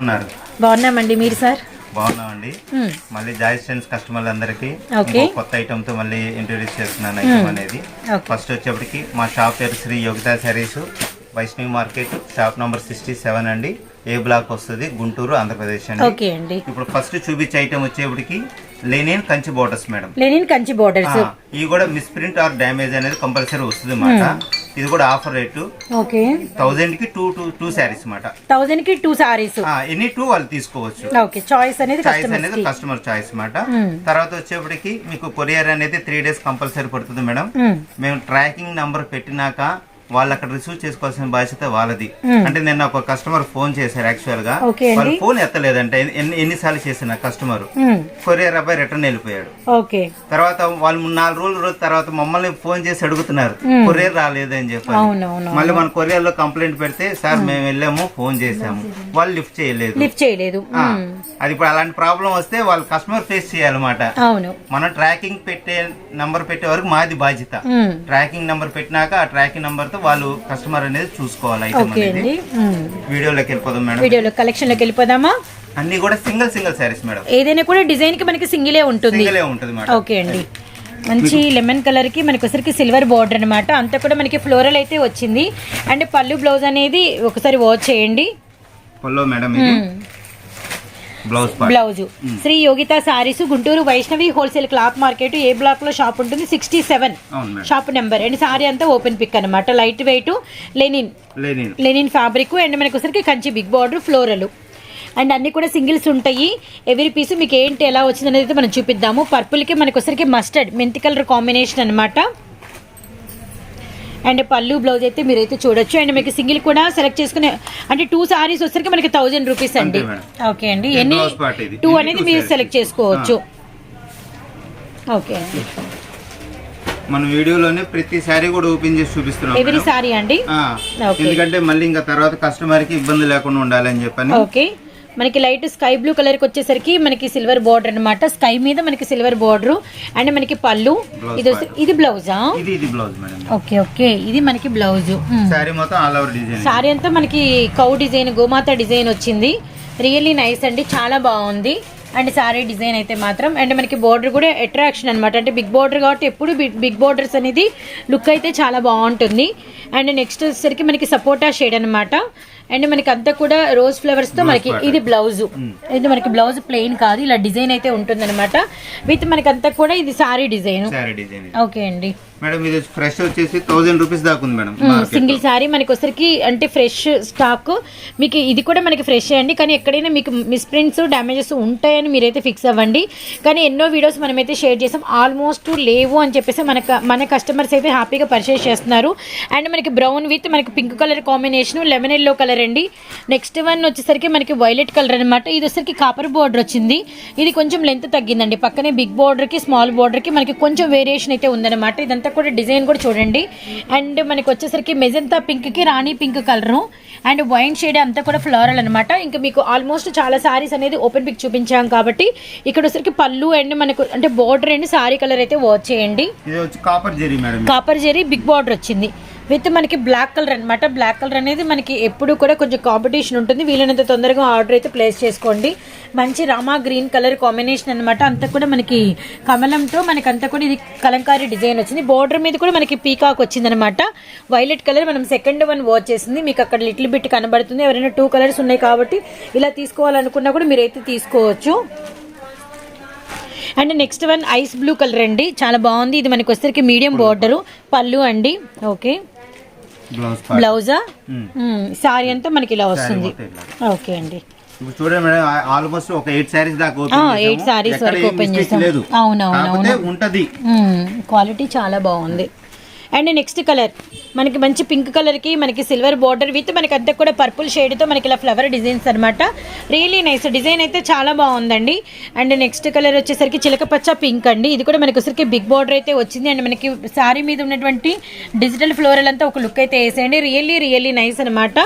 ఉన్నారు. బాగున్నామండి మీరు సార్? బాగున్నామండి. మళ్ళీ జాయ్ స్టెన్స్ కస్టమర్లు అందరికి. కొత్త ఐటమ్తో మళ్ళీ ఇంట్రొడ్యూస్ చేస్తున్నాను ఐటమ్ అనేది. ఫస్ట్ వచ్చేప్పటికి మా షాప్ పేరు Shri Yogita sarees Vaishnavi market shop number sixty seven అండి. ఏ బ్లాక్ వస్తుంది? గుంటూరు ఆంధ్రప్రదేశ్ అండి. ఇప్పుడు ఫస్ట్ చూపించే ఐటమ్ వచ్చేప్పటికి linen Kanchi borders madam linen Kanchi borders ఇవి కూడా మిస్ప్రింట్ ఆర్ డ్యామేజ్ అనేది కంపల్సరీ వస్తుంది అన్నమాట. ఇది కూడా ఆఫర్ రేటు ఓకే. థౌజండ్కి టూ టూ టూ శారీస్ అన్నమాట. థౌజండ్కి టూ సారీస్ ఆ, ఎనీ టూ వాళ్ళు తీసుకోవచ్చు. ఓకే చాయిస్ అనేది చాయిస్ అనేది కస్టమర్ చాయిస్ అన్నమాట. మ్మ్. తర్వాత వచ్చేప్పటికి మీకు కొరియర్ అనేది త్రీ డేస్ కంపల్సరీ పడుతుంది మేడం మ్మ్. మేము ట్రాకింగ్ నంబర్ పెట్టినాక వాళ్ళు అక్కడ రిసీవ్ చేసుకోవాల్సిన బాధ్యత వాళ్ళది. అంటే నిన్న ఒక కస్టమర్ ఫోన్ చేశారు యాక్చువల్గా. వాళ్ళు ఫోన్ ఎత్తలేదంటే ఎన్ని ఎన్నిసార్లు చేసిన కస్టమర్. కొరియర్ అబ్బాయి రిటర్న్ వెళ్ళిపోయాడు. తర్వాత వాళ్ళు నాలుగు రోజుల రోజు తర్వాత మమ్మల్ని ఫోన్ చేసి అడుగుతున్నారు. కొరియర్ రాలేదు అని అవునవును. మళ్ళీ మన కొరియర్లో కంప్లైంట్ పెడితే సార్ మేము. వెళ్ళాము ఫోన్ చేసాము వాళ్ళు లిఫ్ట్ చేయలేదు. లిఫ్ట్ చేయలేదు. అది ఇప్పుడు అలాంటి ప్రాబ్లం వస్తే వాళ్ళు కస్టమర్ ఫేస్ చేయాలన్నమాట. అవును. మనం ట్రాకింగ్ పెట్టే నంబర్ పెట్టే వరకు మాది బాధ్యత. ట్రాకింగ్ నంబర్ పెట్టినాక ఆ ట్రాకింగ్ నంబర్తో వాళ్ళు కస్టమర్ అనేది చూసుకోవాలి ఐటమ్ ఓకే అనేది. అండి. మ్మ్. వీడియోలోకి వెళ్ళిపోదాం మేడం. వీడియోలో కలెక్షన్లోకి వెళ్ళిపోదామా? అన్ని కూడా సింగిల్ సింగిల్ శారీస్ మేడం. ఏదైనా కూడా డిజైన్కి మనకి సింగిలే ఉంటుంది. సింగిలే ఉంటుంది మేడం. ఓకే అండి. మంచి లెమన్ కలర్కి మనకి ఒకసారికి సిల్వర్ బార్డర్ అన్నమాట. అంతా కూడా మనకి ఫ్లోరల్ అయితే వచ్చింది. అండ్ పళ్ళు బ్లౌజ్ అనేది ఒకసారి వాచ్ చేయండి. పల్లో మేడం ఇది. Blouse Shri Yogita sarees Guntur Vaishnavi wholesale cloth market A బ్లాక్లో షాప్ ఉంటుంది sixty seven shop number and saree అంతా ఓపెన్ పిక్ అన్నమాట. లైట్ వెయిట్ లెనిన్ లేని లెనిన్ ఫ్యాబ్రిక్ అండ్ మనకి ఒకసారికి Kanchi big border floral and అన్ని కూడా సింగిల్స్ ఉంటాయి. ఎవరి పీస్ మీకు ఏంటి ఎలా వచ్చింది అనేది మనం చూపిద్దాము. పర్పుల్కి మనకి ఒకసారికి మస్టర్డ్ మెంతి కలర్ కాంబినేషన్ అనమాట అండ్ పళ్ళు బ్లౌజ్ అయితే మీరైతే చూడొచ్చు అండ్ మీకు సింగిల్ కూడా సెలెక్ట్ చేసుకునే అంటే టూ సారీస్ వచ్చరికి మనకి థౌజండ్ రూపీస్ అండి. ఓకే అండి ఎన్ని. టూ అనేది మీరు. సెలెక్ట్ చేసుకోవచ్చు ఓకే అండి మన వీడియోలోనే ప్రతి శారీ కూడా ఓపెన్ చేసి చూపిస్తున్నాం ఎవరి. సారీ అండి. ఎందుకంటే మళ్ళీ ఇంకా తర్వాత కస్టమర్కి ఇబ్బంది లేకుండా ఉండాలని చెప్పని ఓకే మనకి లైట్ స్కై బ్లూ కలర్కి వచ్చేసరికి మనకి సిల్వర్ బార్డర్ అన్నమాట. స్కై మీద మనకి సిల్వర్ బార్డర్ అండ్ మనకి పళ్ళు. ఇది ఇది బ్లౌజా ఓకే ఓకే. ఇది మనకి బ్లౌజ్ సారీ అంతా మనకి కౌ డిజైన్ గోమాత డిజైన్ వచ్చింది. రియల్లీ నైస్ అండి. చాలా బాగుంది. అండ్ సారీ డిజైన్ అయితే మాత్రం. అండ్ మనకి బార్డర్ కూడా అట్రాక్షన్ అనమాట అంటే బిగ్ బార్డర్ కాబట్టి ఎప్పుడు బిగ్ బార్డర్స్ అనేది లుక్ అయితే చాలా బాగుంటుంది. అండ్ నెక్స్ట్ వచ్చేసరికి మనకి సపోటా షేడ్ అన్నమాట. అండ్ మనకి అంతా కూడా రోజ్ ఫ్లవర్స్తో మనకి ఇది బ్లౌజ్ ఇది మనకి బ్లౌజ్ ప్లెయిన్ కాదు. ఇలా డిజైన్ అయితే ఉంటుంది అనమాట విత్ మనకి అంతా కూడా ఇది సారీ డిజైన్ ఓకే అండి. మేడం ఇది ఫ్రెష్ వచ్చేసి థౌసండ్ రూపీస్ దాకా ఉంది మేడం సింగిల్ శారీ మనకి వచ్చరికి అంటే ఫ్రెష్ స్టాక్ మీకు ఇది కూడా మనకి ఫ్రెష్ అండి కానీ ఎక్కడైనా మీకు మిస్ప్రింట్స్ డ్యామేజెస్ ఉంటాయని మీరైతే ఫిక్స్ అవ్వండి. కానీ ఎన్నో వీడియోస్ మనమైతే షేర్ చేసాం ఆల్మోస్ట్ లేవు అని చెప్పేసి మన మన కస్టమర్స్ అయితే హ్యాపీగా పర్చేస్ చేస్తున్నారు. అండ్ మనకి బ్రౌన్ విత్ మనకి pink colour combination lemon yellow colour అండి. నెక్స్ట్ వన్ వచ్చేసరికి మనకి వైలెట్ కలర్ అనమాట ఇది వచ్చేసరికి కాపర్ బార్డర్ వచ్చింది. ఇది కొంచెం లెంత్ తగ్గిందండి. పక్కనే బిగ్ బార్డర్కి స్మాల్ బార్డర్కి మనకి కొంచెం వేరియేషన్ అయితే ఉందన్నమాట. ఇదంతా కూడా డిజైన్ కూడా చూడండి. అండ్ మనకి వచ్చేసరికి మెజంతా పింక్కి రాణి pink colour. And wine shade అంతా కూడా ఫ్లోరల్ అనమాట ఇంకా మీకు ఆల్మోస్ట్ చాలా సారీస్ అనేది ఓపెన్ పిక్ చూపించాం కాబట్టి ఇక్కడ వచ్చేసరికి పళ్ళు అండ్ మనకు అంటే బార్డర్ అండ్ సారీ కలర్ అయితే వాచ్ చేయండి. ఇది వచ్చి copper zari madam copper zari big border వచ్చింది. విత్ మనకి బ్లాక్ కలర్ అనమాట బ్లాక్ కలర్ అనేది మనకి ఎప్పుడు కూడా కొంచెం కాంపిటీషన్ ఉంటుంది. వీలైనంత తొందరగా ఆర్డర్ అయితే ప్లేస్ చేసుకోండి. మంచి రామా గ్రీన్ కలర్ కాంబినేషన్ అనమాట అంతా కూడా మనకి కమలంతో మనకి అంతా కూడా ఇది కలంకారీ డిజైన్ వచ్చింది. బోర్డర్ మీద కూడా మనకి పీకాక్ వచ్చింది అనమాట వైలెట్ కలర్ మనం సెకండ్ వన్ వాచ్ చేసింది. మీకు అక్కడ లిటిల్ బిట్ కనబడుతుంది. ఎవరైనా టూ కలర్స్ ఉన్నాయి కాబట్టి ఇలా తీసుకోవాలనుకున్నా కూడా మీరైతే తీసుకోవచ్చు. And next one ice blue colour అండి. చాలా బాగుంది. ఇది మనకి వచ్చేసరికి మీడియం బార్డర్. పళ్ళు అండి. ఓకే. బ్లౌజ్. సారీ అంతా మనకి ఇలా వస్తుంది. ఓకే అండి. ఇప్పుడు చూడండి మేడం ఆల్మోస్ట్ ఒక ఎయిట్ దాకా ఓపెన్ sarees వరకు అవునవును, కాకపోతే ఉంటది. క్వాలిటీ చాలా బాగుంది. And next colour. మనకి మంచి పింక్ కలర్కి మనకి సిల్వర్ బార్డర్ విత్ మనకి అంతా కూడా పర్పుల్ షేడ్తో మనకి ఇలా ఫ్లవర్ డిజైన్స్ అన్నమాట. రియలీ నైస్ డిజైన్ అయితే చాలా బాగుందండి. అండ్ నెక్స్ట్ కలర్ వచ్చేసరికి చిలకపచ్చ పింక్ అండి. ఇది కూడా మనకి ఒకసారికి బిగ్ బార్డర్ అయితే వచ్చింది. అండ్ మనకి శారీ మీద ఉన్నటువంటి డిజిటల్ ఫ్లోరల్ అంతా ఒక లుక్ అయితే వేసేయండి. రియల్లీ రియల్లీ నైస్ అనమాట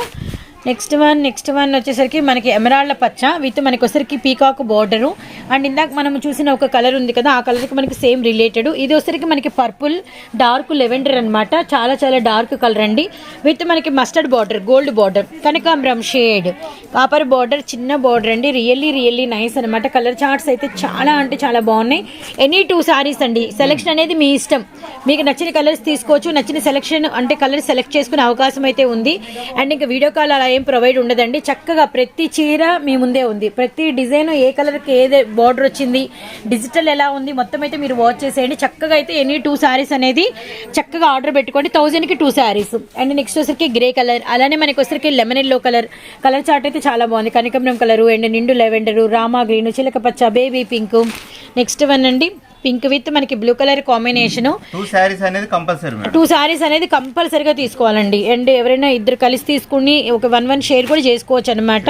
నెక్స్ట్ వన్ నెక్స్ట్ వన్ వచ్చేసరికి మనకి ఎమరాల్డ్ పచ్చ విత్ మనకి వచ్చేసరికి పీకాక్ బార్డరు అండ్ ఇందాక మనం చూసిన ఒక కలర్ ఉంది కదా ఆ కలర్కి మనకి సేమ్ రిలేటెడ్ ఇది వచ్చరికి మనకి పర్పుల్ డార్క్ లెవెండర్ అన్నమాట. చాలా చాలా డార్క్ కలర్ అండి. విత్ మనకి మస్టర్డ్ బార్డర్ గోల్డ్ బార్డర్ కనకాంబరం షేడ్ కాపర్ బార్డర్ చిన్న బార్డర్ అండి. రియల్లీ రియల్లీ నైస్ అనమాట కలర్ చార్ట్స్ అయితే చాలా అంటే చాలా బాగున్నాయి. ఎనీ టూ సారీస్ అండి. సెలెక్షన్ అనేది మీ ఇష్టం. మీకు నచ్చిన కలర్స్ తీసుకోవచ్చు. నచ్చిన సెలెక్షన్ అంటే కలర్ సెలెక్ట్ చేసుకునే అవకాశం అయితే ఉంది. అండ్ ఇంకా వీడియో కాల్ అలా ఏం ప్రొవైడ్ ఉండదండి. చక్కగా ప్రతి చీర మీ ముందే ఉంది. ప్రతి డిజైన్ ఏ కలర్కి ఏదే బార్డర్ వచ్చింది డిజిటల్ ఎలా ఉంది మొత్తం అయితే మీరు వాచ్ చేసేయండి. చక్కగా అయితే ఎనీ టూ శారీస్ అనేది చక్కగా ఆర్డర్ పెట్టుకోండి. థౌజండ్కి టూ శారీస్ అండ్ నెక్స్ట్ వచ్చరికి గ్రే కలర్ అలానే మనకి వచ్చరికి lemon yellow colour colour chart అయితే చాలా బాగుంది. కనకమరం కలరు అండ్ నిండు లెవెండరు రామా గ్రీన్ చిలక పచ్చ బేబీ పింక్ నెక్స్ట్ వన్ అండి. పింక్ విత్ మనకి blue colour combination. Two sarees అనేది కంపల్సరీ టూ సారీస్ అనేది కంపల్సరీగా తీసుకోవాలండి. అండ్ ఎవరైనా ఇద్దరు కలిసి తీసుకుని ఒక వన్ వన్ షేర్ కూడా చేసుకోవచ్చు అనమాట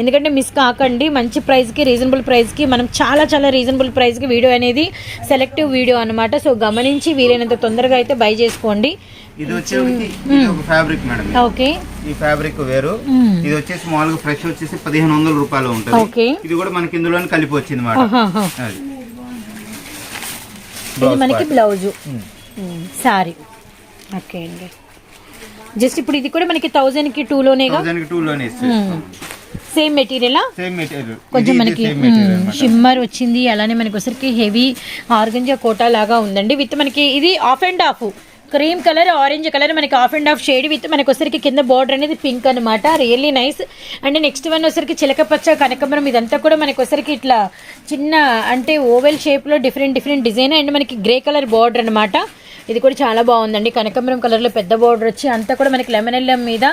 ఎందుకంటే మిస్ కాకండి మంచి ప్రైస్కి రీజనబుల్ ప్రైస్కి మనం చాలా చాలా రీజనబుల్ ప్రైస్కి వీడియో అనేది సెలెక్టివ్ వీడియో అనమాట సో గమనించి వీలైనంత తొందరగా అయితే బై చేసుకోండి. ఇది ఫ్యాబ్రిక్ మేడం ఓకే ఈ ఫ్యాబ్రిక్ వేరు. మ్మ్. ఇది వచ్చేసి మామూలుగా ఫ్రెష్ వచ్చేసి పదిహేను వందల రూపాయలు ఉంటుంది. ఓకే ఇది కూడా మనకి ఇందులోనే కలిపి వచ్చింది మేడం ఇది మనకి బ్లౌజు. సారీ ఓకే అండి. జస్ట్ ఇప్పుడు ఇది కూడా మనకి థౌజండ్కి టూలోనేగా థౌసండ్కి టూ లోనే ఇస్తుంది సేమ్ మెటీరియలా సేమ్ మెటీరియల్ కొంచెం మనకి షిమ్మర్ వచ్చింది అలానే మనకి వచ్చరికి హెవీ ఆర్గంజా కోటా లాగా ఉందండి. విత్ మనకి ఇది off and off cream colour orange colour మనకి off and off shade with మనకు వచ్చరికి కింద బార్డర్ అనేది పింక్ అనమాట really nice and next one వచ్చరికి చిలక పచ్చ కనకమరం ఇదంతా కూడా మనకు వచ్చరికి ఇట్లా చిన్న అంటే ఓవెల్ షేప్లో డిఫరెంట్ డిఫరెంట్ డిజైన్ అండ్ మనకి గ్రే కలర్ బార్డర్ అనమాట ఇది కూడా చాలా బాగుందండి. కనకాంబరం కలర్లో పెద్ద బోర్డర్ వచ్చి అంతా కూడా మనకి లెమన్ ఎల్లం మీద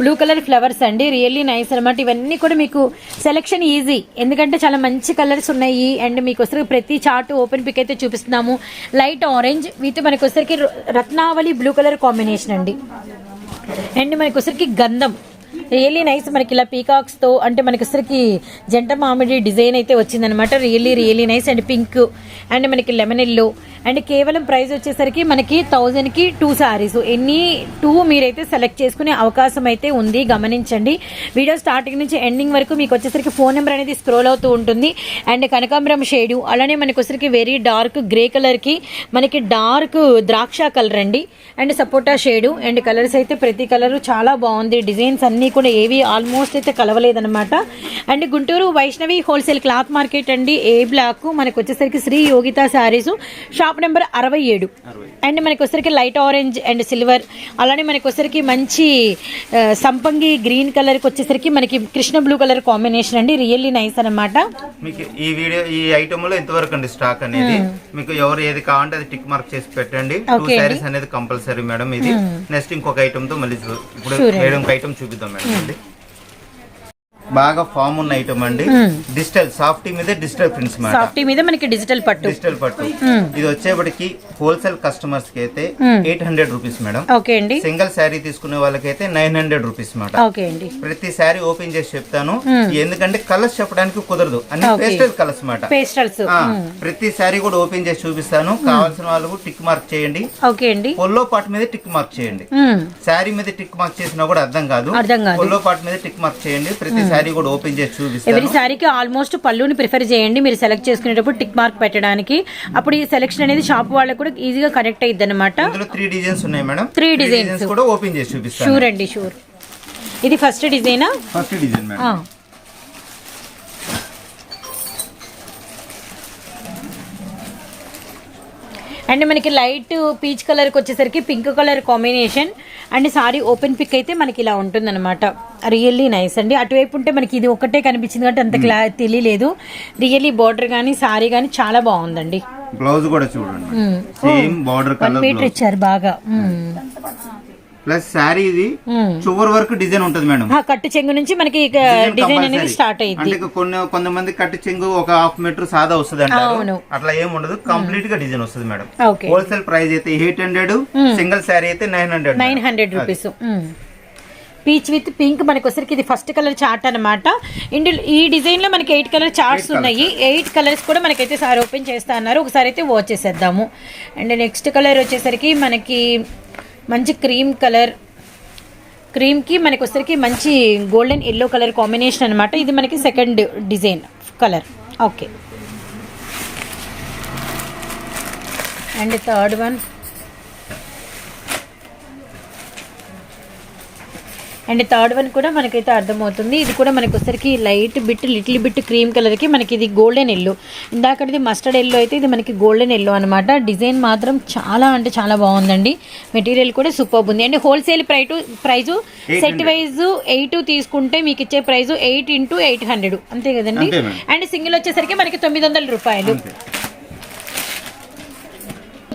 బ్లూ కలర్ ఫ్లవర్స్ అండి. రియల్లీ నైస్ అనమాట ఇవన్నీ కూడా మీకు సెలెక్షన్ ఈజీ ఎందుకంటే చాలా మంచి కలర్స్ ఉన్నాయి. అండ్ మీకు వచ్చరికి ప్రతి చార్ట్ ఓపెన్ పిక్ అయితే చూపిస్తున్నాము. లైట్ ఆరెంజ్ విత్ మనకు వచ్చరికి రత్నావళి బ్లూ కలర్ కాంబినేషన్ అండి. అండ్ మనకు వచ్చరికి గంధం. రియల్లీ నైస్ మనకి ఇలా పీకాక్స్తో అంటే మనకి అసలుకి జంట మామిడి డిజైన్ అయితే వచ్చిందనమాట really really nice and pink and మనకి లెమన్ ఎల్లో అండ్ కేవలం ప్రైస్ వచ్చేసరికి మనకి థౌజండ్కి టూ సారీస్ ఎన్ని టూ మీరైతే సెలెక్ట్ చేసుకునే అవకాశం అయితే ఉంది గమనించండి. వీడియో స్టార్టింగ్ నుంచి ఎండింగ్ వరకు మీకు వచ్చేసరికి ఫోన్ నెంబర్ అనేది స్క్రోల్ అవుతూ ఉంటుంది. అండ్ కనకాంబరం షేడు అలానే మనకి వచ్చరికి వెరీ డార్క్ గ్రే కలర్కి మనకి డార్క్ ద్రాక్ష కలర్ అండి. అండ్ సపోటా షేడు అండ్ కలర్స్ అయితే ప్రతి కలర్ చాలా బాగుంది. డిజైన్స్ అన్నీ కూడా ఏవి ఆల్మోస్ట్ అయితే కలవలేదన్నమాట. And Guntur Vaishnavi wholesale cloth market అండి ఏ బ్లాక్ మనకు వచ్చేసరికి Shri Yogita sarees shop number అరవై ఏడు. అండ్ మనకి వచ్చేసరికి లైట్ ఆరెంజ్ అండ్ సిల్వర్ అలానే మనకి వచ్చేసరికి మంచి సంపంగి గ్రీన్ కలర్కి వచ్చేసరికి మనకి కృష్ణ బ్లూ కలర్ కాంబినేషన్ అండి రియల్లీ నైస్ అనమాట మీకు ఈ వీడియో ఈ ఐటమ్లో ఇంతవరకు అండి స్టాక్ అనేది. మీకు ఎవరు ఏది కావాలంటే అది టిక్ మార్క్ చేసి పెట్టండి. టూ. సారీస్ అనేది కంపల్సరీ మేడం ఇది. నెక్స్ట్ ఇంకొక ఐటమ్తో మళ్ళీ ఇప్పుడు. మేడం ఐటమ్ చూపిద్దాం మేడం అండి బాగా ఫామ్ ఉన్న ఐటమ్ అండి. డిజిటల్ సాఫ్టీ మీద డిజిటల్ ప్రింట్స్ సాఫ్టీ మీద మనకి డిజిటల్ పట్టు. డిజిటల్ పట్టు. ఇది వచ్చేప్పటికి హోల్సేల్ కస్టమర్స్కి అయితే eight hundred rupees madam. Okay అండి. సింగిల్ శారీ తీసుకునే వాళ్ళకైతే nine hundred rupees madam okay అండి. ప్రతి శారీ ఓపెన్ చేసి చెప్తాను. ఎందుకంటే కలర్స్ చెప్పడానికి కుదరదు. అన్ని. పేస్టల్ కలర్స్ మాట. పేస్టల్స్ ప్రతి శారీ కూడా ఓపెన్ చేసి చూపిస్తాను. కావాల్సిన వాళ్ళు టిక్ మార్క్ చేయండి. ఓకే అండి. పొల్లో పార్ట్ మీద టిక్ మార్క్ చేయండి. శారీ మీద టిక్ మార్క్ చేసినా కూడా అర్థం కాదు. అర్థం కాదు. పొల్లో పార్ట్ మీద టిక్ మార్క్ చేయండి. ప్రతి శారీ కూడా ఓపెన్ చేసి ఎవరి చూపిస్తాను శారీకి ఆల్మోస్ట్ పళ్ళుని ప్రిఫర్ చేయండి. మీరు సెలెక్ట్ చేసుకునేటప్పుడు టిక్ మార్క్ పెట్టడానికి. అప్పుడు ఈ సెలెక్షన్ అనేది షాప్ వాళ్ళకి కూడా ఈజీగా కనెక్ట్ అయ్యిద్ది అనమాట ఇందులో త్రీ డిజైన్స్ ఉన్నాయి మేడం. Three designs. కూడా ఓపెన్ చేసి చూపిస్తాను. షూర్ అండి షూర్ ఇది ఫస్ట్ డిజైనా ఫస్ట్ డిజైన్ మేడం అండ్ మనకి లైట్ పీచ్ కలర్కి వచ్చేసరికి pink colour combination and saree open pic అయితే మనకి ఇలా ఉంటుంది అనమాట రియల్లీ నైస్ అండి. అటువైపు ఉంటే మనకి ఇది ఒకటే కనిపించింది కాబట్టి అంత క్లా తెలియలేదు. రియల్లీ బార్డర్ కానీ సారీ కానీ చాలా బాగుందండి. బ్లౌజ్ కూడా చూడండి. సేమ్ బార్డర్ కలర్ మీటర్ ఇచ్చారు బాగా. మ్మ్. ప్లస్ శారీ ఇది. చువర్ వర్క్ డిజైన్ ఉంటుంది మేడం. ఆ కట్టు చెంగు నుంచి మనకి డిజైన్ అనేది స్టార్ట్ అయ్యింది అంటే కొన్ని కొంతమంది కట్టి చెంగు ఒక హాఫ్ మీటర్ సాదా వస్తుంది అంటారు. అవును. అట్లా ఏం ఉండదు. కంప్లీట్గా డిజైన్ వస్తుంది మేడం. ఓకే. హోల్సేల్ ప్రైస్ అయితే ఎయిట్ హండ్రెడ్ సింగిల్ శారీ అయితే nine hundred nine hundred rupees peach with pink మనకి వచ్చరికి ఇది ఫస్ట్ కలర్ చార్ట్ అనమాట ఇందులో ఈ డిజైన్లో మనకి ఎయిట్ కలర్ చార్ట్స్ ఉన్నాయి. ఎయిట్ కలర్స్ కూడా మనకైతే సార్ ఓపెన్ చేస్తా అన్నారు. ఒకసారి అయితే వాచ్ చేసేద్దాము. అండ్ నెక్స్ట్ కలర్ వచ్చేసరికి మనకి మంచి క్రీమ్ కలర్. క్రీమ్కి మనకి వచ్చరికి మంచి గోల్డెన్ ఎల్లో కలర్ కాంబినేషన్ అనమాట ఇది మనకి second design colour. Okay. And third one and third one కూడా మనకైతే అర్థమవుతుంది. ఇది కూడా మనకి వచ్చరికి light bit little bit cream కలర్కి మనకి ఇది గోల్డెన్ ఎల్లో. ఇందాకటిది మస్టర్డ్ ఎల్లో అయితే ఇది మనకి గోల్డెన్ ఎల్లో అనమాట డిజైన్ మాత్రం చాలా అంటే చాలా బాగుందండి. మెటీరియల్ కూడా సూపర్ ఉంది. And wholesale price price set wise eight తీసుకుంటే మీకు ఇచ్చే price eight into eight hundred. అంతే కదండి. అండ్ సింగిల్ వచ్చేసరికి మనకి తొమ్మిది వందల రూపాయలు.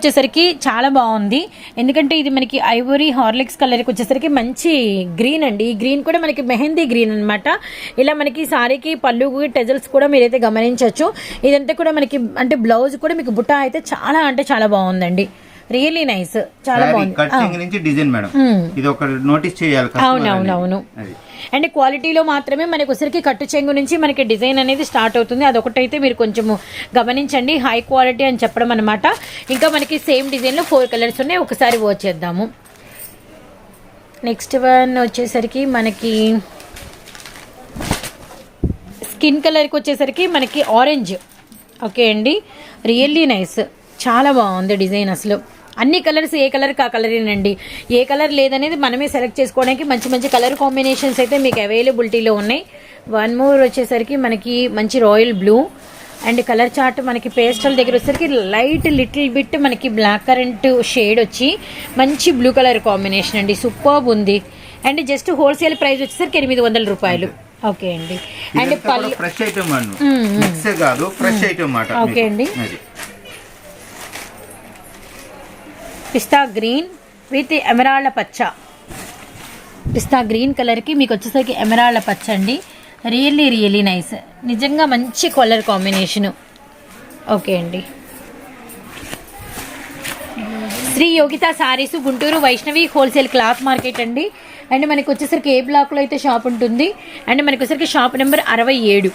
వచ్చేసరికి చాలా బాగుంది. ఎందుకంటే ఇది మనకి ఐవరీ హార్లిక్స్ కలర్కి వచ్చేసరికి మంచి గ్రీన్ అండి. ఈ గ్రీన్ కూడా మనకి మెహందీ గ్రీన్ అన్నమాట. ఇలా మనకి సారీకి పళ్ళు టెజల్స్ కూడా మీరైతే గమనించవచ్చు ఇదంతా కూడా మనకి అంటే బ్లౌజ్ కూడా మీకు బుట్ట అయితే చాలా అంటే చాలా బాగుందండి. రియల్లీ నైస్ చాలా బాగుంది. నుంచి డిజైన్ మేడం. ఇది ఒక నోటీస్ చేయాలి అవునవునవును అండ్ క్వాలిటీలో మాత్రమే మనకి ఒకసారికి కట్టు చెంగు నుంచి మనకి డిజైన్ అనేది స్టార్ట్ అవుతుంది. అదొకటైతే మీరు కొంచెము గమనించండి. హై క్వాలిటీ అని చెప్పడం అనమాట ఇంకా మనకి సేమ్ డిజైన్లో ఫోర్ కలర్స్ ఉన్నాయి. ఒకసారి వాచ్ చేద్దాము. నెక్స్ట్ వన్ వచ్చేసరికి మనకి స్కిన్ కలర్కి వచ్చేసరికి మనకి ఆరెంజ్ ఓకే అండి? రియల్లీ నైస్ చాలా బాగుంది డిజైన్ అసలు. అన్ని కలర్స్ ఏ కలర్ ఆ కలరేనండి. ఏ కలర్ లేదనేది మనమే సెలెక్ట్ చేసుకోవడానికి మంచి మంచి కలర్ కాంబినేషన్స్ అయితే మీకు అవైలబిలిటీలో ఉన్నాయి. వన్ మోర్ వచ్చేసరికి మనకి మంచి royal blue. And colour chart మనకి పేస్టల్ దగ్గర వచ్చేసరికి లైట్ లిటిల్ బిట్ మనకి బ్లాక్ కరెంట్ షేడ్ వచ్చి మంచి బ్లూ కలర్ కాంబినేషన్ అండి. సూపర్బ్ ఉంది. అండ్ జస్ట్ హోల్సేల్ ప్రైస్ వచ్చేసరికి ఎనిమిది వందల రూపాయలు. ఓకే అండి. అండ్ ఫ్రెష్ ఐటమ్ అన్ను. మిక్స్ కాదు ఫ్రెష్ ఐటమ్ ఓకే అండి. అది పిస్తా గ్రీన్ విత్ ఎమరాళ్ళ పచ్చ. పిస్తా గ్రీన్ కలర్కి మీకు వచ్చేసరికి ఎమరాళ్ళ పచ్చ అండి. రియల్లీ రియల్లీ నైస్ నిజంగా మంచి కలర్ కాంబినేషను ఓకే అండి. Shri Yogita sarees Guntur Vaishnavi wholesale cloth market అండి. అండ్ మనకి వచ్చేసరికి ఏ బ్లాక్లో అయితే షాప్ ఉంటుంది? అండ్ మనకు వచ్చేసరికి షాప్ నెంబర్ అరవై ఏడు.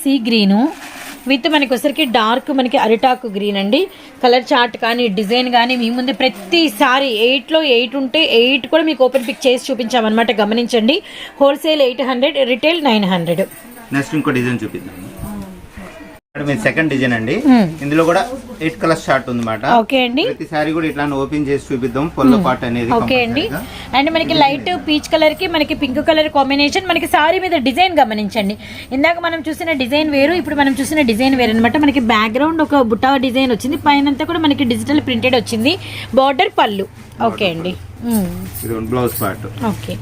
సీ గ్రీను విత్ మనకి వచ్చరికి డార్క్ మనకి అరిటాకు గ్రీన్ అండి. కలర్ చార్ట్ కానీ డిజైన్ కానీ మీ ముందు ప్రతిసారి ఎయిట్లో ఎయిట్ ఉంటే ఎయిట్ కూడా మీకు ఓపెన్ పిక్ చేసి చూపించామన్నమాట. గమనించండి. Wholesale eight hundred retail nine hundred. Next ఇంకో డిజైన్ చూపిద్దాం సెకండ్ డిజైన్ అండి. Hmm. ఇందులో కూడా ఎయిట్ కలర్ షార్ట్ ఉంది మాట ఓకే అండి ప్రతిసారి కూడా ఇట్లా ఓపెన్ చేసి చూపిద్దాం. పొల్ల పాట అనేది ఓకే అండి. అండ్ మనకి లైట్ పీచ్ కలర్కి మనకి పింక్ కలర్ కాంబినేషన్ మనకి సారీ మీద డిజైన్ గమనించండి. ఇందాక మనం చూసిన డిజైన్ వేరు ఇప్పుడు మనం చూసిన డిజైన్ వేరు అనమాట మనకి బ్యాక్గ్రౌండ్ ఒక బుట్టా డిజైన్ వచ్చింది. పైన అంతా కూడా మనకి డిజిటల్ ప్రింటెడ్ వచ్చింది. బార్డర్ పళ్ళు. ఓకే అండి. బ్లౌజ్ పార్ట్ ఓకే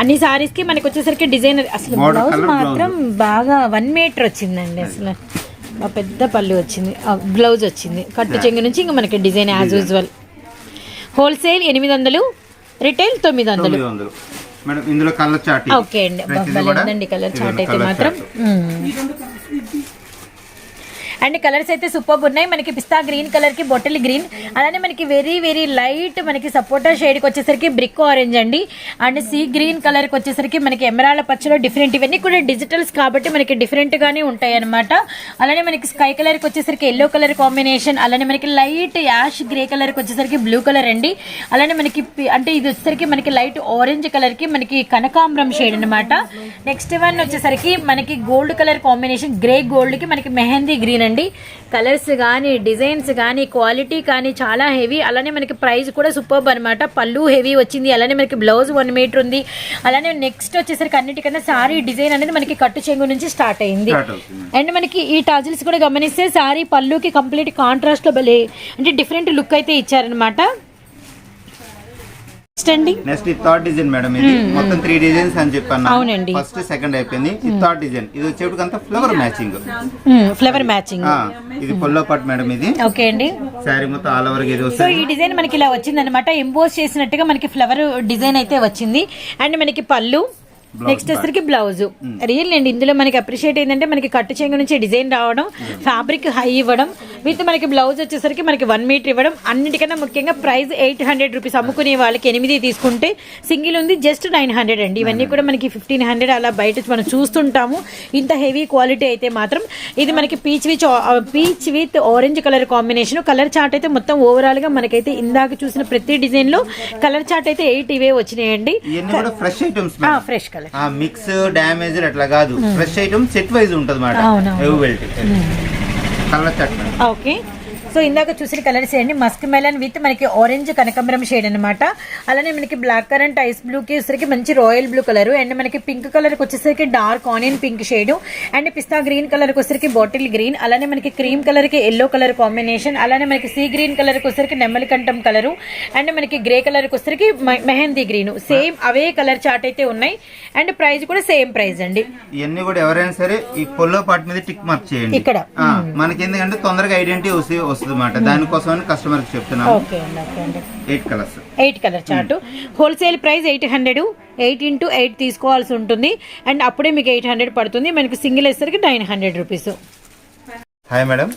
అన్ని సారీస్కి మనకి వచ్చేసరికి డిజైన్ అసలు బ్లౌజ్ మాత్రం బాగా వన్ మీటర్ వచ్చిందండి అసలు. పెద్ద పళ్ళు వచ్చింది. బ్లౌజ్ వచ్చింది. కట్టు చెంగు నుంచి ఇంకా మనకి డిజైన్ యాజ్ యూజువల్ హోల్సేల్ ఎనిమిది వందలు రిటైల్ తొమ్మిది వందలు మేడం ఇందులో కలర్ ఓకే అండి. కలర్ చార్ట్ అయితే మాత్రం. అండ్ కలర్స్ అయితే సూపర్ ఉన్నాయి. మనకి పిస్తా గ్రీన్ కలర్కి బొట్టలి గ్రీన్. అలానే మనకి వెరీ వెరీ లైట్ మనకి సపోటా షేడ్కి వచ్చేసరికి బ్రిక్ ఆరెంజ్ అండి. అండ్ సీ గ్రీన్ కలర్కి వచ్చేసరికి మనకి ఎమరాల పచ్చలో డిఫరెంట్ ఇవన్నీ కూడా డిజిటల్స్ కాబట్టి మనకి డిఫరెంట్ గానే ఉంటాయి అనమాట అలానే మనకి స్కై కలర్కి వచ్చేసరికి ఎల్లో కలర్ కాంబినేషన్ అలానే మనకి లైట్ యాష్ గ్రే కలర్కి వచ్చేసరికి బ్లూ కలర్ అండి. అలానే మనకి అంటే ఇది వచ్చేసరికి మనకి లైట్ ఆరెంజ్ కలర్కి మనకి కనకాంబరం షేడ్ అనమాట నెక్స్ట్ వన్ వచ్చేసరికి మనకి గోల్డ్ కలర్ కాంబినేషన్ గ్రే గోల్డ్కి మనకి మెహందీ గ్రీన్ అండి. కలర్స్ కానీ డిజైన్స్ కానీ క్వాలిటీ కానీ చాలా హెవీ అలానే మనకి ప్రైస్ కూడా సూపర్ అనమాట పళ్ళు హెవీ వచ్చింది. అలానే మనకి బ్లౌజ్ వన్ మీటర్ ఉంది. అలానే నెక్స్ట్ వచ్చేసరికి అన్నిటికన్నా సారీ డిజైన్ అనేది మనకి కట్టు చెంగు నుంచి స్టార్ట్ అయింది. అండ్ మనకి ఈ టాజిల్స్ కూడా గమనిస్తే సారీ పళ్ళుకి కంప్లీట్ కాంట్రాస్ట్లో భలే అంటే డిఫరెంట్ లుక్ అయితే ఇచ్చారనమాట నెక్స్ట్ అండి? నెక్స్ట్ ఈ థర్డ్ డిజైన్ మేడం ఇది. మొత్తం త్రీ డిజైన్స్ అని చెప్పాను అవునండి. ఫస్ట్ సెకండ్ అయిపోయింది. ఈ థర్డ్ డిజైన్ ఇది వచ్చేటికంతా ఫ్లవర్ మ్యాచింగ్ ఫ్లవర్ మ్యాచింగ్ ఇది పొల్లో పాట్ మేడం ఇది. ఓకే అండి. శారీ మొత్తం ఆల్ ఓవర్ ఇది సో ఈ డిజైన్ మనకి ఇలా వచ్చింది అనమాట ఎంబోస్ చేసినట్టుగా మనకి ఫ్లవర్ డిజైన్ అయితే వచ్చింది. అండ్ మనకి పళ్ళు. నెక్స్ట్ వచ్చరికి బ్లౌజ్. రియల్ అండి ఇందులో మనకి అప్రిషియేట్ ఏంటంటే మనకి కట్టు చెంగు నుంచి డిజైన్ రావడం ఫ్యాబ్రిక్ హై ఇవ్వడం విత్ మనకి బ్లౌజ్ వచ్చేసరికి మనకి వన్ మీటర్ ఇవ్వడం అన్నిటికన్నా ముఖ్యంగా ప్రైస్ ఎయిట్ హండ్రెడ్ రూపీస్ అమ్ముకునే వాళ్ళకి ఎనిమిది తీసుకుంటే సింగిల్ ఉంది జస్ట్ నైన్ హండ్రెడ్ అండి. ఇవన్నీ కూడా మనకి ఫిఫ్టీన్ హండ్రెడ్ అలా బయట మనం చూస్తుంటాము. ఇంత హెవీ క్వాలిటీ అయితే మాత్రం ఇది మనకి peach with peach with orange colour combination colour chart అయితే మొత్తం ఓవరాల్గా మనకైతే ఇందాక చూసిన ప్రతి డిజైన్లో కలర్ చార్ట్ అయితే ఎయిట్ ఇవే వచ్చినాయండి. ఫ్రెష్ ఐటమ్స్ మిక్స్ డ్యామేజ్ అట్లా కాదు. ఫ్రెష్ ఐటమ్ సెట్ వైజ్ ఉంటుంది మాట. ఓకే సో ఇందాక చూసిన కలర్స్ ఏంటి మస్క్ మెలన్ విత్ మనకి ఆరెంజ్ కనకంబరం షేడ్ అనమాట అలానే మనకి బ్లాక్ కరెంట్ ఐస్ బ్లూకి వచ్చేసరికి మంచి రాయల్ బ్లూ కలర్ అండ్ మనకి పింక్ కలర్కి వచ్చేసరికి dark onion pink shade and pista green కలర్కి వచ్చేసరికి బాటిల్ గ్రీన్ అలానే మనకి క్రీమ్ కలర్కి ఎల్లో కలర్ కాంబినేషన్ అలానే మనకి సీ గ్రీన్ కలర్కి వచ్చేసరికి నెమ్మలి కంఠం కలరు అండ్ మనకి గ్రే కలర్కి వచ్చేసరికి మెహందీ గ్రీన్ సేమ్ అవే కలర్ చార్ట్ అయితే ఉన్నాయి. అండ్ ప్రైస్ కూడా సేమ్ ప్రైస్ అండి. ఇవన్నీ కూడా ఎవరైనా సరే ఈ పొల్లో పార్ట్ మీద టిక్ మార్క్ చేయండి. ఇక్కడ. మనకి ఎందుకంటే తొందరగా ఐడెంటిటీ వస్తుంది వస్తుంది అన్నమాట దానికోసం కస్టమర్ చెప్తున్నాను. ఓకే అండి ఓకే అండి. Eight colours eight colour chart wholesale price eight hundred eight into eight తీసుకోవాల్సి ఉంటుంది. అండ్ అప్పుడే మీకు ఎయిట్ హండ్రెడ్ పడుతుంది. మనకి single వేసరికి nine hundred rupees hi madam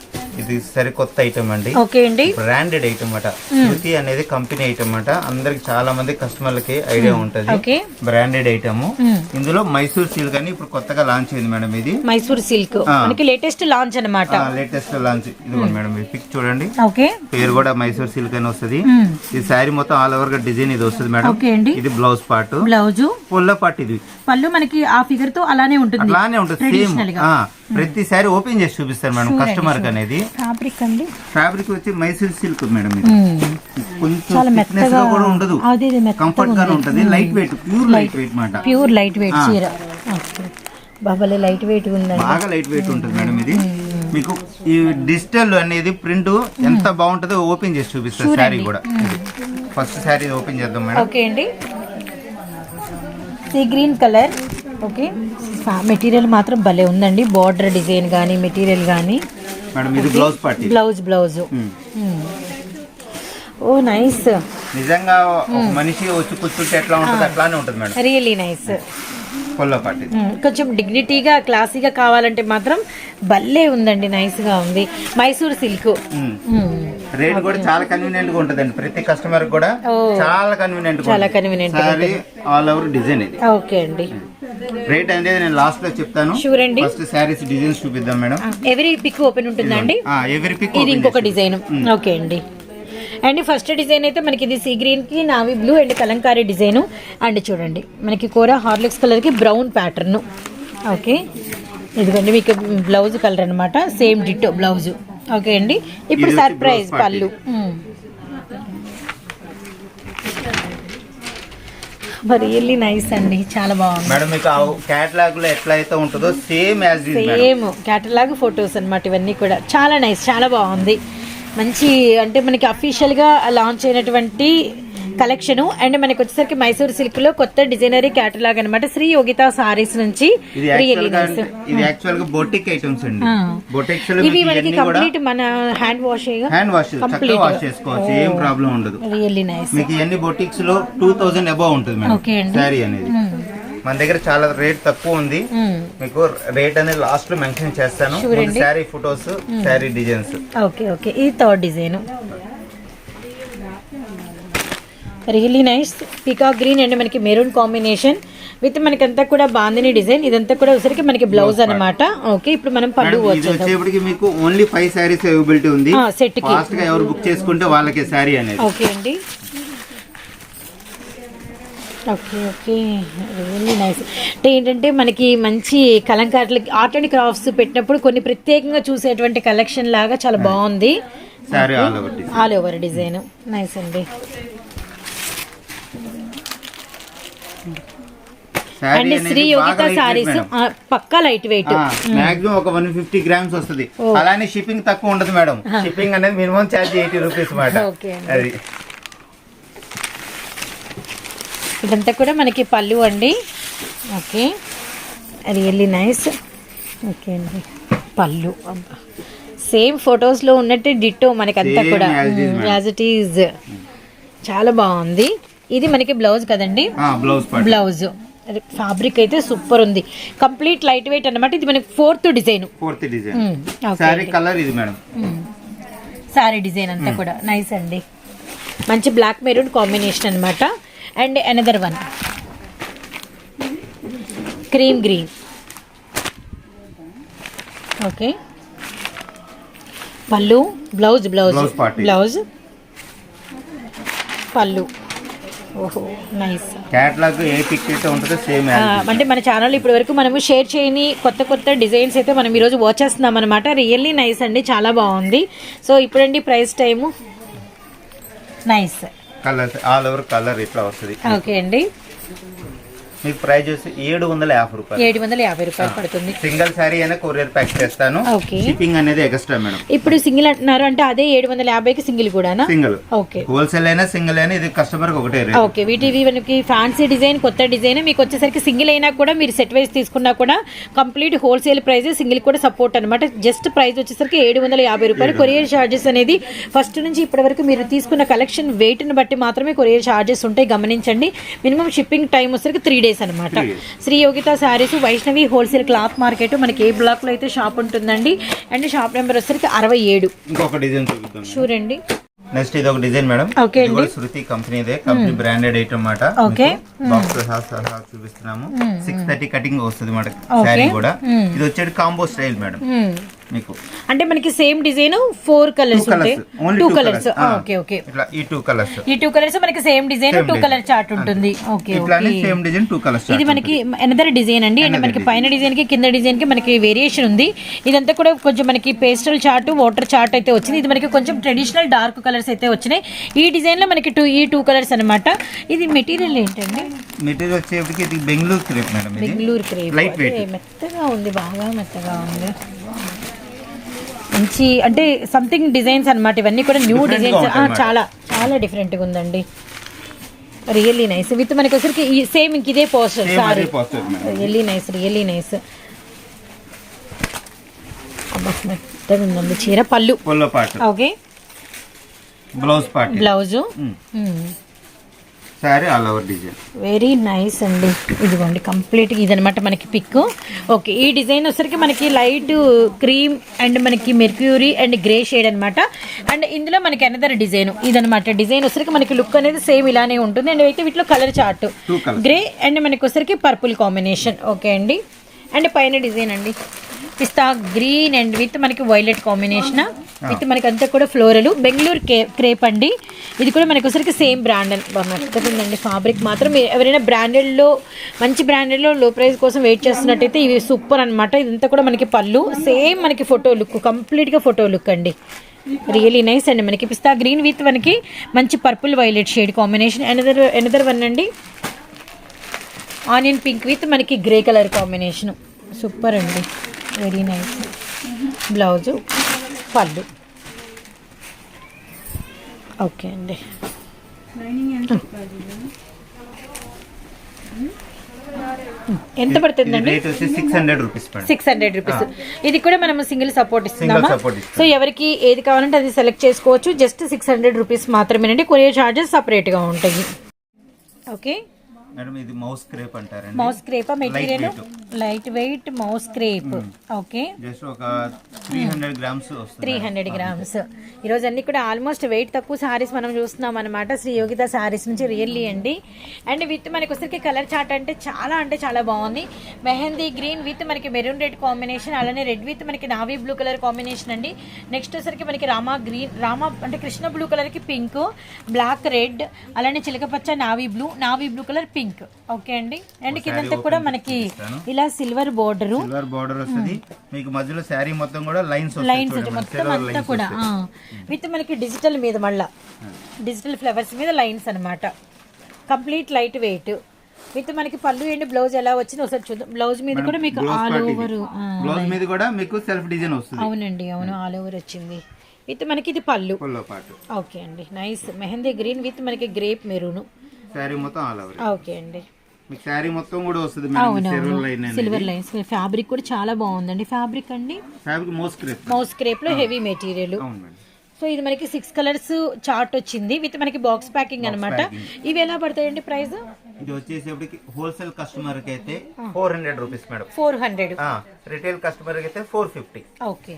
ఇది సరికొత్త ఐటమ్ అండి. ఓకే అండి. బ్రాండెడ్ ఐటమ్ అట. శృతి అనేది కంపెనీ ఐటమ్ అట. అందరికి చాలా మంది కస్టమర్లకి ఐడియా ఉంటది. ఓకే బ్రాండెడ్ ఐటమ్ ఇందులో మైసూర్ సిల్క్ అని ఇప్పుడు కొత్తగా లాంచ్ అయింది మేడం ఇది. మైసూర్ సిల్క్ మనకి లేటెస్ట్ లాంచ్ అనమాట లేటెస్ట్ లాంచ్ ఇదిగోండి మేడం ఈ పిక్ చూడండి. ఓకే పేరు కూడా మైసూర్ సిల్క్ అని వస్తుంది. ఈ శారీ మొత్తం ఆల్ ఓవర్గా డిజైన్ ఇది వస్తుంది మేడం ఇది blouse part blouse pallu part ఇది. పళ్ళు మనకి ఆ ఫిగర్తో అలానే ఉంటుంది. అట్లానే ఉంటుంది ప్రతి సారీ ఓపెన్ చేసి చూపిస్తారు మేడం కస్టమర్ అనేది. ఫ్యాబ్రిక్ అండి. ఫ్యాబ్రిక్ వచ్చి మైసూర్ సిల్క్ మేడం ఇది. కొంచెం గా కూడా ఉండదు. కంఫర్ట్ గానే ఉంటది. Light weight pure light weight మాట. ప్యూర్ లైట్ వెయిట్ చీర. బాబాలే లైట్ వెయిట్ ఉందండి. బాగా లైట్ వెయిట్ ఉంటుంది మేడం ఇది. మీకు ఈ డిజిటల్ అనేది ప్రింట్ ఎంత బాగుంటుందో ఓపెన్ చేసి చూపిస్తారు శారీ కూడా. ఫస్ట్ శారీ ఓపెన్ చేద్దాం మేడం. ఓకే అండి. Sea green colour. Okay. Material మాత్రం భలే ఉందండి. బార్డర్ డిజైన్ కానీ మెటీరియల్ కానీ blouse blouse blouse. Oh nice. నిజంగా మనిషి వచ్చి కూర్చుంటే ఎట్లా ఉంటుంది? అట్లానే ఉంటుంది మేడం. రియలీ నైస్ కొంచెం డిగ్నిటీగా క్లాసీగా కావాలంటే మాత్రం భలే ఉందండి నైస్గా ఉంది. మైసూర్ సిల్క్. రేట్ కూడా చాలా కన్వీనియంట్గా ఉంటదండి. ప్రతి కస్టమర్ కూడా. చాలా కన్వీనియంట్ చాలా గా సారీ ఆల్ ఓవర్ డిజైన్ ఇది. ఓకే అండి. రేట్ అనేది నేను లాస్ట్లో చెప్తాను. అండి. ఫస్ట్ శారీస్ డిజైన్స్ చూపిద్దాం మేడం. ఎవరీ పిక్ ఓపెన్ ఉంటుందండి ఎవరి పిక్ ఇది ఇంకొక డిజైన్ ఓకే అండి. అండ్ ఫస్ట్ డిజైన్ అయితే మనకి ఇది సీ గ్రీన్కి navy blue and Kalamkari design and చూడండి మనకి కూర హార్లిక్స్ కలర్కి బ్రౌన్ ప్యాటర్న్ ఓకే ఇదిగోండి మీకు బ్లౌజ్ కలర్ అన్నమాట. సేమ్ డిట్టో బ్లౌజ్ ఓకే అండి. ఇప్పుడు సర్ప్రైజ్ పళ్ళు. రియల్లీ నైస్ అండి. చాలా బాగుంది. మేడం మీకు కేటలాగ్లో ఎట్లా అయితే ఉంటుందో same as same catalogue photos అన్నమాట ఇవన్నీ కూడా. చాలా నైస్ చాలా బాగుంది. మంచి అంటే మనకి అఫీషియల్గా లాంచ్ అయినటువంటి కలెక్షన్ అండ్ మనకి వచ్చేసరికి మైసూర్ సిల్క్లో కొత్త డిజైనరీ క్యాటలాగ్ అన్నమాట. శ్రీ యోగిత సారీస్ నుంచి ఇది యాక్చువల్గా బొటిక్ ఐటమ్స్ అండి. బొటిక్స్ ఇవి మనకి కంప్లీట్ మన హ్యాండ్ వాష్ హ్యాండ్ వాష్ చక్కగా Complete. వాష్ చేసుకోవచ్చు ఏం ప్రాబ్లం ఉండదు. రియల్లీ నైస్ మీకు ఇవన్నీ బొటిక్స్లో టూ థౌసండ్ అబౌవ్ ఉంటుంది మేడం అనేది. మన దగ్గర చాలా రేట్ తక్కువ ఉంది. మీకు రేట్ అనేది లాస్ట్లో మెన్షన్ చేస్తాను. Sari photos sari designs okay okay. ఇది third design really nice. Peacock green and మనకి మెరూన్ కాంబినేషన్ విత్ మనకి అంతా కూడా బాందిని డిజైన్. ఇదంతా కూడా వచ్చరికి మనకి బ్లౌజ్ అన్నమాట. ఓకే ఇప్పుడు మనం వచ్చేద్దాం. వచ్చేప్పటికి మీకు ఓన్లీ ఫైవ్ శారీస్ అవైలబిలిటీ ఉంది. Set కి. ఫాస్ట్గా ఎవరు బుక్ చేసుకుంటే వాళ్ళకే శారీ అనేది. ఓకే అండి. ఓకే ఓకే రియల్లీ నైస్ అంటే ఏంటంటే మనకి మంచి కలంకారులకి ఆర్ట్ అండ్ క్రాఫ్ట్స్ పెట్టినప్పుడు కొన్ని ప్రత్యేకంగా చూసేటువంటి కలెక్షన్ లాగా చాలా బాగుంది. All over all over design nice అండి. అండ్ శ్రీ యోగిత సారీస్ పక్కా లైట్ వెయిట్ మాక్సిమం ఒక వన్ ఫిఫ్టీ గ్రామ్స్ వస్తుంది. అలానే షిప్పింగ్ తక్కువ ఉండదు మేడం షిప్పింగ్ అనేది మినిమం ఛార్జ్ ఎయిటీ రూపీస్ మాట. అండి. అది. ఇదంతా కూడా మనకి పళ్ళు అండి. ఓకే. రియల్లీ నైస్ ఓకే అండి. పళ్ళు. సేమ్ ఫొటోస్లో ఉన్నట్టు డిట్టో మనకంతా Same కూడా. యాజ్ ఇట్ ఈజ్ చాలా బాగుంది. ఇది మనకి బ్లౌజ్ కదండి? బ్లౌజ్ ఫ్యాబ్రిక్ అయితే సూపర్ ఉంది. కంప్లీట్ లైట్ వెయిట్ అన్నమాట. ఇది మనకి fourth design fourth design Hmm, అండి. కలర్ ఇది మేడం. సారీ డిజైన్ అంతా కూడా. నైస్ అండి. మంచి బ్లాక్ మెరూన్ కాంబినేషన్ అన్నమాట. And another one cream green okay పళ్ళు బ్లౌజ్ బ్లౌజ్. బ్లౌజ్ పళ్ళు. ఓహో నైస్ క్యాట్లాగ్ ఏ ఉంటుందో సేమ్ అంటే మన ఛానల్ ఇప్పటి వరకు మనము షేర్ చేయని కొత్త కొత్త డిజైన్స్ అయితే మనం ఈరోజు వాచ్ చేస్తున్నాం అనమాట రియల్లీ నైస్ అండి చాలా బాగుంది. So ఇప్పుడండి price time nice colour all over colour ఇట్లా వస్తుంది ఓకే అండి. మీకు ప్రైస్ వచ్చి ఏడు వందల యాభై రూపాయలు. ఏడు వందల యాభై రూపాయలు పడుతుంది. సింగిల్ శారీ అయినా కొరియర్ ప్యాక్ చేస్తాను. షిప్పింగ్ అనేది ఎక్స్ట్రా మేడం ఇప్పుడు సింగిల్ అంటున్నారు అంటే అదే ఏడు వందల యాభైకి సింగిల్ కూడానా? సింగిల్ ఓకే హోల్సేల్ అయినా సింగిల్ అయినా ఇది కస్టమర్ ఒకటే ఓకే వీటివి మనకి ఫ్యాన్సీ డిజైన్ కొత్త డిజైన్ మీకు వచ్చేసరికి సింగిల్ అయినా కూడా మీరు సెట్ వైజ్ తీసుకున్నా కూడా కంప్లీట్ హోల్సేల్ ప్రైస్ సింగిల్ కూడా సపోర్ట్ అనమాట జస్ట్ ప్రైస్ వచ్చేసరికి ఏడు వందల యాభై. రూపాయలు కొరియర్ ఛార్జెస్ అనేది ఫస్ట్ నుంచి ఇప్పటి వరకు మీరు తీసుకున్న కలెక్షన్ వెయిట్ని బట్టి మాత్రమే కొరియర్ ఛార్జెస్ ఉంటాయి. గమనించండి. మినిమం షిప్పింగ్ టైం వచ్చేసరికి త్రీ డేస్ అనమాట Three days. Shri Yogitha saris Vaishnavi wholesale cloth market మనకి ఏ బ్లాక్లో అయితే షాప్ ఉంటుందండి. అండ్ షాప్ నెంబర్ వచ్చేసరికి అరవై ఏడు. ఇంకొక డిజైన్ చూపిద్దాం అండి నెక్స్ట్ ఇది ఒక డిజైన్ మేడం. కూడా శృతి కంపెనీదే. కంపెనీ బ్రాండెడ్ ఐటమ్ మాట Okay. బాక్స్ చూపిస్తున్నాము. సిక్స్ థర్టీ కటింగ్ వస్తుంది మాట. శారీ కూడా. ఇది వచ్చేది కాంబో స్టైల్ మేడం. మీకు. అంటే మనకి same design four colours two ఉంటాయి. కలర్స్ ఓకే ఓకే ఇట్లా ఈ టూ కలర్స్ ఈ టూ కలర్స్ మనకి same design two. Colour chart ఉంటుంది. ఓకే ఇట్లానే సేమ్ డిజైన్ టూ కలర్స్ ఇది మనకి ఎనదర్ డిజైన్ అండి. Another మనకి. పైన డిజైన్కి కింద డిజైన్కి మనకి వేరియేషన్ ఉంది. ఇదంతా కూడా కొంచెం మనకి పేస్టల్ చార్ట్ వాటర్ చార్ట్ అయితే వచ్చింది. ఇది మనకి కొంచెం ట్రెడిషనల్ డార్క్ కలర్స్ అయితే వచ్చినాయి. ఈ డిజైన్లో మనకి టూ ఈ టూ కలర్స్ అన్నమాట. ఇది మెటీరియల్ ఏంటండి? మెటీరియల్ వచ్చేప్పటికి ఇది Bengaluru crepe madam Bengaluru crepe. మెత్తగా ఉంది బాగా మెత్తగా ఉంది. మంచి అంటే సంథింగ్ డిజైన్స్ అన్నమాట. ఇవన్నీ కూడా న్యూ డిజైన్స్. చాలా చాలా డిఫరెంట్గా ఉందండి. రియల్లీ నైస్ విత్ మనకి వచ్చరికి ఈ సేమ్ ఇంక ఇదే poster sari really nice really nice మెత్తగా ఉందండి. చీర పళ్ళు. Okay blouse blouse sari all over design very nice అండి. ఇదిగోండి కంప్లీట్ ఇదనమాట మనకి పిక్ ఓకే ఈ డిజైన్ వచ్చరికి మనకి లైట్ క్రీమ్ అండ్ మనకి మెర్క్యూరీ అండ్ గ్రే షేడ్ అన్నమాట. అండ్ ఇందులో మనకి అనదర్ డిజైన్ ఇదనమాట డిజైన్ వచ్చరికి మనకి లుక్ అనేది సేమ్ ఇలానే ఉంటుంది. అండ్ అయితే వీటిలో కలర్ చార్ట్ గ్రే అండ్ మనకి వచ్చరికి పర్పుల్ కాంబినేషన్ ఓకే అండి? అండ్ పైన డిజైన్ అండి. పిస్తా గ్రీన్ అండ్ విత్ మనకి వైలెట్ కాంబినేషన్. విత్ మనకి అంతా కూడా ఫ్లోరల్. బెంగళూరు కే క్రేప్ అండి. ఇది కూడా మనకి వచ్చరికి సేమ్ బ్రాండ్ మెత్తకుందండి ఫ్యాబ్రిక్ మాత్రం. మీరు ఎవరైనా బ్రాండెడ్లో మంచి బ్రాండెడ్లో లో ప్రైస్ కోసం వెయిట్ చేస్తున్నట్టయితే ఇవి సూపర్ అనమాట ఇదంతా కూడా మనకి పళ్ళు. సేమ్ మనకి ఫోటో లుక్ కంప్లీట్గా ఫోటో లుక్ అండి. రియలీ నైస్ అండి మనకి. పిస్తా గ్రీన్ విత్ మనకి మంచి purple violet shade combination another another one అండి. ఆనియన్ పింక్ విత్ మనకి గ్రే కలర్ కాంబినేషన్. సూపర్ అండి. వెరీ నైస్ బ్లౌజు పళ్ళు. ఓకే అండి. ఎంత పడుతుందండి? Six hundred rupees madam six hundred rupees ఇది కూడా మనం సింగిల్ సపోర్ట్ ఇస్తున్నామా. సో ఎవరికి ఏది కావాలంటే అది సెలెక్ట్ చేసుకోవచ్చు. జస్ట్ సిక్స్ హండ్రెడ్ రూపీస్ మాత్రమేనండి. కొరియర్ ఛార్జెస్ సపరేట్గా ఉంటాయి. ఓకే. మేడం ఇది మౌస్ క్రేప్ అంటారండి. Mouse crepe? Material. Light weight mouse crepe. Okay. Just ఒక త్రీ హండ్రెడ్ గ్రామ్స్ వస్తుంది ఈరోజు అన్ని కూడా ఆల్మోస్ట్ వెయిట్ తక్కువ సారీస్ మనం చూస్తున్నాం అనమాట శ్రీ యోగిత సారీస్ నుంచి రియల్లీ అండి. అండ్ విత్ మనకి వచ్చరికి కలర్ చార్ట్ అంటే చాలా అంటే చాలా బాగుంది. మెహందీ గ్రీన్ విత్ మనకి మెరూన్ రెడ్ కాంబినేషన్ అలానే రెడ్ విత్ మనకి నావీ బ్లూ కలర్ కాంబినేషన్ అండి. నెక్స్ట్ వచ్చరికి మనకి రామా గ్రీన్ రామా అంటే కృష్ణ బ్లూ కలర్కి పింక్ బ్లాక్ రెడ్ అలానే చిలకపచ్చ navy blue navy blue colour pink okay అండి? అండ్ కిందంతా కూడా మనకి ఇలా సిల్వర్ బోర్డరు. సిల్వర్ బార్డర్ వస్తుంది. మీకు మధ్యలో శారీ మొత్తం కూడా లైన్స్ లైన్స్ మొత్తం అంతా కూడా. విత్ మనకి డిజిటల్ మీద మళ్ళా. డిజిటల్ ఫ్లవర్స్ మీద లైన్స్ అన్నమాట. Complete light weight. విత్ మనకి పళ్ళు అండ్ బ్లౌజ్ ఎలా వచ్చిందో ఒకసారి చూద్దాం. బ్లౌజ్ మీద కూడా మీకు ఆల్ ఓవర్ బ్లౌజ్ మీద కూడా మీకు సెల్ఫ్ డిజైన్ వస్తుంది. అవునండి అవును. ఆల్ ఓవర్ వచ్చింది. విత్ మనకి ఇది పళ్ళు. ఓకే అండి. నైస్. మెహందీ గ్రీన్ విత్ మనకి గ్రేప్ మెరూన్. శారీ మొత్తం ఆల్ ఓవర్ ఓకే అండి. మీకు శారీ మొత్తం కూడా వస్తుంది silver line silver lines fabric కూడా చాలా బాగుందండి. ఫ్యాబ్రిక్ అండి? ఫ్యాబ్రిక్ మోస్ క్రేప్ మౌస్ క్రేప్లో హెవీ మెటీరియల్ సో ఇది మనకి సిక్స్ కలర్స్ చార్ట్ వచ్చింది. విత్ మనకి బాక్స్ ప్యాకింగ్ అన్నమాట. ఇవి ఎలా పడతాయండి ప్రైస్ ఇది వచ్చేసేపటికి హోల్సేల్ కస్టమర్కి అయితే four hundred rupees madam. Four hundred retail కస్టమర్కి అయితే ఫోర్ ఫిఫ్టీ ఓకే